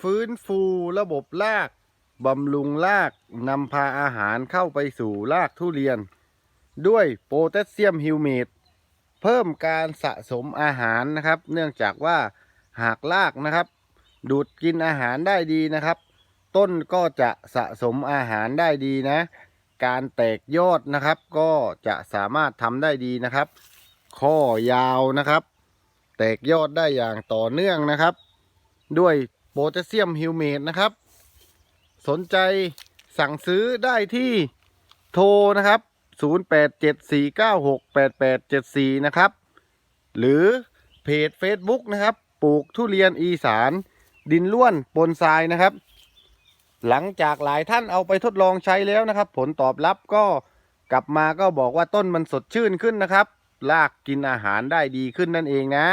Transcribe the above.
ฟื้นฟูระบบรากบำรุงรากนำพาอาหารเข้าไปสู่รากทุเรียน ด้วยโพแทสเซียมฮิวเมตเพิ่มการสะสมอาหารนะครับ เนื่องจากว่าหากรากนะครับ ดูดกินอาหารได้ดีนะครับ ต้นก็จะสะสมอาหารได้ดีนะ การแตกยอดนะครับ ก็จะสามารถทำได้ดีนะครับ ข้อยาวนะครับ แตกยอดได้อย่างต่อเนื่องนะครับ ด้วย แทสเซียมฮิวเมตนะครับ สนใจสั่งซื้อได้ที่โทรนะครับ 0874968874 นะครับ หรือเพจ Facebook นะครับ ปลูกทุเรียนอีสาน ดินล้วนปนทรายนะครับ หลังจากหลายท่านเอาไปทดลองใช้แล้วนะครับ ผลตอบรับก็กลับมาก็บอกว่าต้นมันสดชื่นขึ้นนะครับรากกินอาหารได้ดีขึ้นนั่นเองนะ